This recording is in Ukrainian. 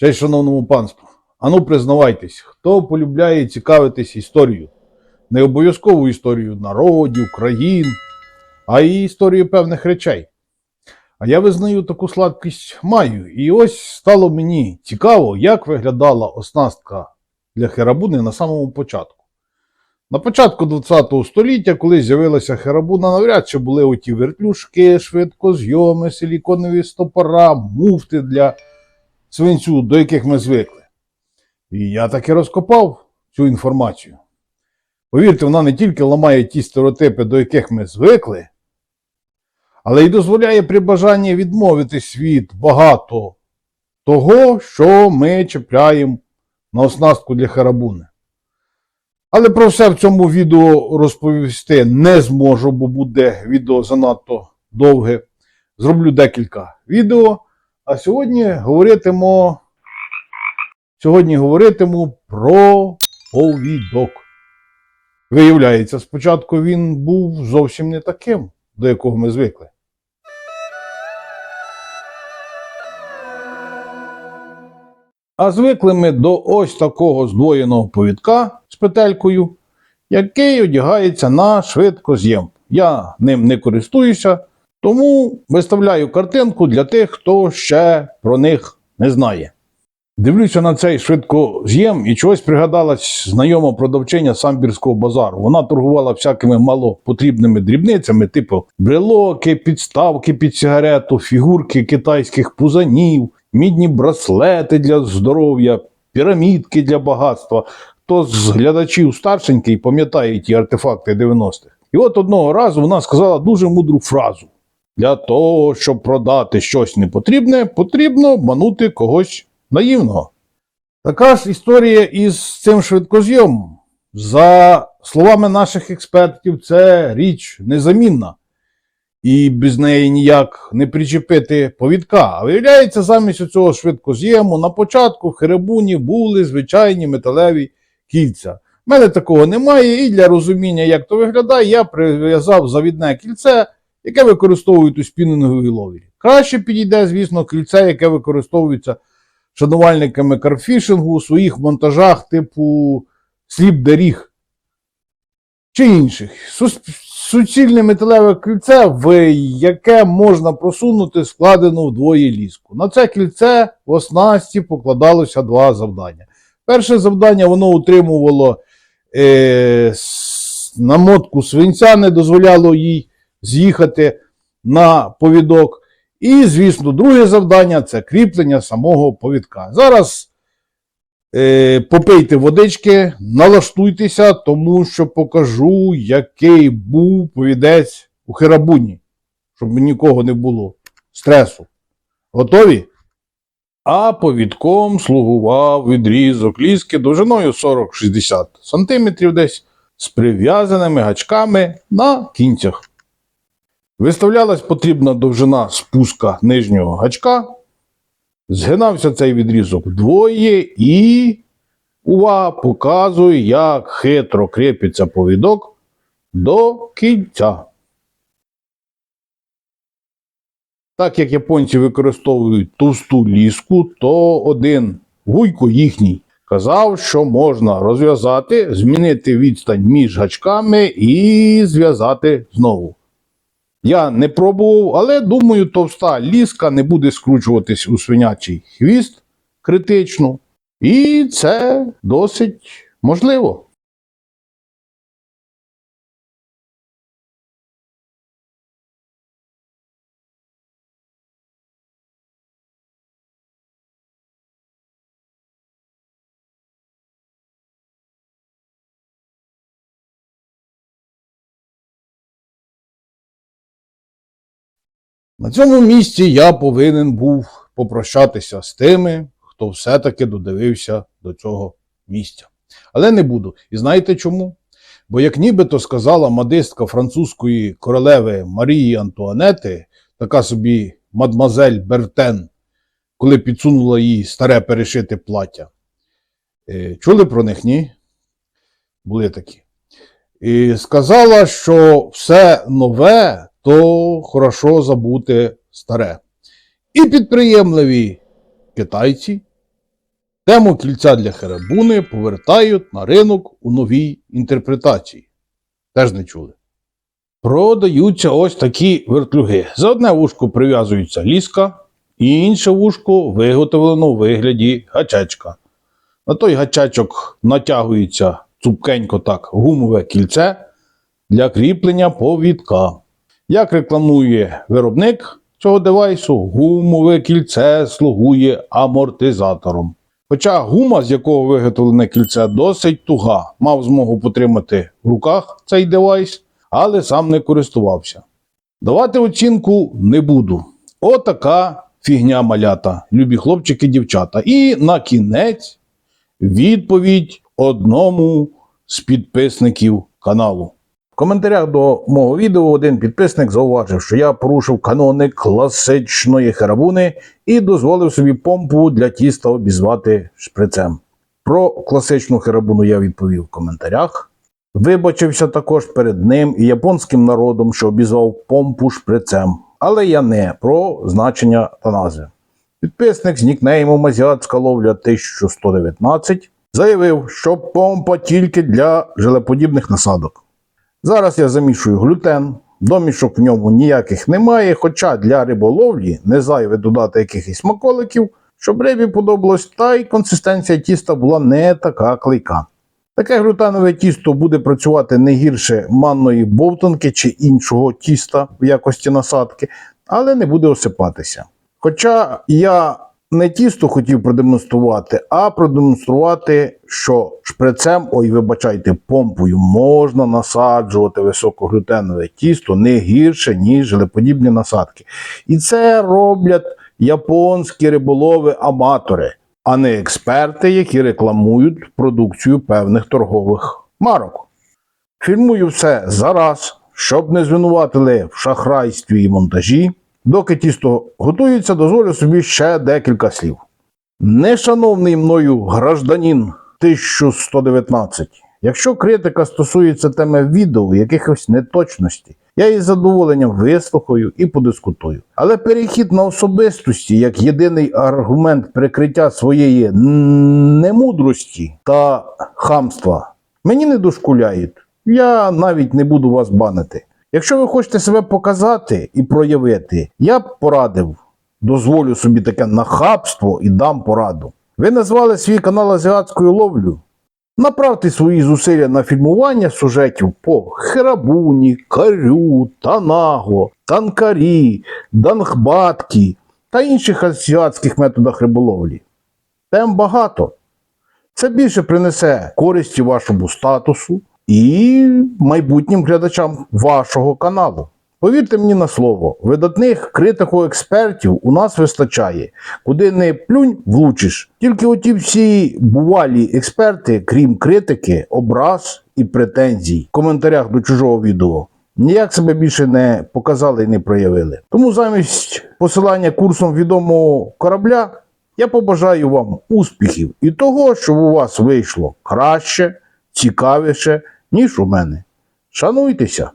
Честь шановному панству. Ану, признавайтесь, хто полюбляє цікавитись історією? Не обов'язково історію народів, країн, а і історію певних речей. А я визнаю таку сладкість маю. І ось стало мені цікаво, як виглядала оснастка для херабуни на самому початку. На початку ХХ століття, коли з'явилася херабуна, навряд чи були оті вертлюжки, швидкозйоми, силіконові стопора, муфти для свинцю, до яких ми звикли. І я таки розкопав цю інформацію. Повірте, вона не тільки ламає ті стереотипи, до яких ми звикли, але й дозволяє при бажанні відмовитись від багато того, що ми чіпляємо на оснастку для харабуни. Але про все в цьому відео розповісти не зможу, бо буде відео занадто довге. Зроблю декілька відео. А сьогодні говоритиму, сьогодні говоритиму про повідок. Виявляється, спочатку він був зовсім не таким, до якого ми звикли. А звикли ми до ось такого здвоєного повідка з петелькою, який одягається на швидкоз'єм. Я ним не користуюся, тому виставляю картинку для тих, хто ще про них не знає. Дивлюся на цей швидкоз'єм і чогось пригадалась знайома продавчиня самбірського базару. Вона торгувала всякими малопотрібними дрібницями, типу брелоки, підставки під сигарету, фігурки китайських пузанів, мідні браслети для здоров'я, пірамідки для багатства. Хто з глядачів старшенький пам'ятає ті артефакти 90-х. І от одного разу вона сказала дуже мудру фразу: для того, щоб продати щось непотрібне, потрібно обманути когось наївного. Така ж історія із цим швидкозйомом. За словами наших експертів, це річ незамінна. І без неї ніяк не причепити повідка. А виявляється, замість цього швидкоз'єму на початку в Херебуні були звичайні металеві кільця. У мене такого немає, і для розуміння, як то виглядає, я прив'язав завідне кільце, яке використовують у спінінговій ловлі. Краще підійде, звісно, кільце, яке використовується шанувальниками карфішингу у своїх монтажах, типу сліп-доріг чи інших. Суцільне металеве кільце, в яке можна просунути складену вдвоє ліску. На це кільце в оснасті покладалося два завдання. Перше завдання воно утримувало е, намотку свинця, не дозволяло їй з'їхати на повідок. І, звісно, друге завдання це кріплення самого повідка. Зараз е, попийте водички, налаштуйтеся, тому що покажу, який був повідець у Херабуні, щоб нікого не було стресу. Готові? А повідком слугував відрізок ліски довжиною 40-60 см десь з прив'язаними гачками на кінцях. Виставлялась потрібна довжина спуска нижнього гачка. Згинався цей відрізок вдвоє і увага показує, як хитро кріпиться повідок до кінця. Так як японці використовують товсту ліску, то один вуйко їхній казав, що можна розв'язати, змінити відстань між гачками і зв'язати знову. Я не пробував, але думаю, товста ліска не буде скручуватись у свинячий хвіст критично. І це досить можливо. На цьому місці я повинен був попрощатися з тими, хто все-таки додивився до цього місця. Але не буду. І знаєте чому? Бо, як нібито сказала модистка французької королеви Марії Антуанети, така собі мадмазель Бертен, коли підсунула їй старе перешите плаття. Е, Чули про них, ні? Були такі. І сказала, що все нове, то хорошо забути старе. І підприємливі китайці, Тему кільця для Херабуни повертають на ринок у новій інтерпретації. Теж не чули. Продаються ось такі вертлюги. За одне вушко прив'язується ліска, і інше вушко виготовлено у вигляді гачечка. На той гачечок натягується цупкенько так гумове кільце для кріплення повідка. Як рекламує виробник цього девайсу, гумове кільце слугує амортизатором. Хоча гума, з якого виготовлене кільце, досить туга, мав змогу потримати в руках цей девайс, але сам не користувався. Давати оцінку не буду. Отака фігня малята, любі хлопчики дівчата. І на кінець відповідь одному з підписників каналу. Коментарях до мого відео один підписник зауважив, що я порушив канони класичної херабуни і дозволив собі помпу для тіста обізвати шприцем. Про класичну херабуну я відповів в коментарях. Вибачився також перед ним і японським народом, що обізвав помпу шприцем. Але я не про значення та назви. Підписник з нікнеймом Азіатська ловля 1119 заявив, що помпа тільки для желеподібних насадок. Зараз я замішую глютен, домішок в ньому ніяких немає, хоча для риболовлі не зайве додати якихось смаколиків, щоб рибі подобалось, та й консистенція тіста була не така клейка. Таке глютенове тісто буде працювати не гірше манної бовтанки чи іншого тіста в якості насадки, але не буде осипатися. Хоча я не тісто хотів продемонструвати, а продемонструвати, що шприцем, ой, вибачайте, помпою можна насаджувати високоглютенове тісто не гірше, ніж желеподібні насадки. І це роблять японські риболови аматори, а не експерти, які рекламують продукцію певних торгових марок. Фільмую все зараз, щоб не звинуватили в шахрайстві і монтажі. Доки тісто готується, дозволю собі ще декілька слів. Нешановний мною гражданин 1119. Якщо критика стосується теми відео, якихось неточностей, я із задоволенням вислухаю і подискутую. Але перехід на особистості як єдиний аргумент прикриття своєї немудрості та хамства мені не дошкуляють. Я навіть не буду вас банити. Якщо ви хочете себе показати і проявити, я б порадив, дозволю собі таке нахабство і дам пораду. Ви назвали свій канал азіатською ловлю. Направте свої зусилля на фільмування сюжетів по Херабуні, Карю, Танаго, Танкарі, Дангбаткі та інших азіатських методах риболовлі. Тем багато. Це більше принесе користі вашому статусу і майбутнім глядачам вашого каналу. Повірте мені на слово, видатних критико-експертів у нас вистачає. Куди не плюнь, влучиш. Тільки оті всі бувалі експерти, крім критики, образ і претензій в коментарях до чужого відео. Ніяк себе більше не показали і не проявили. Тому замість посилання курсом відомого корабля я побажаю вам успіхів і того, щоб у вас вийшло краще, цікавіше, ніж у мене. Шануйтеся!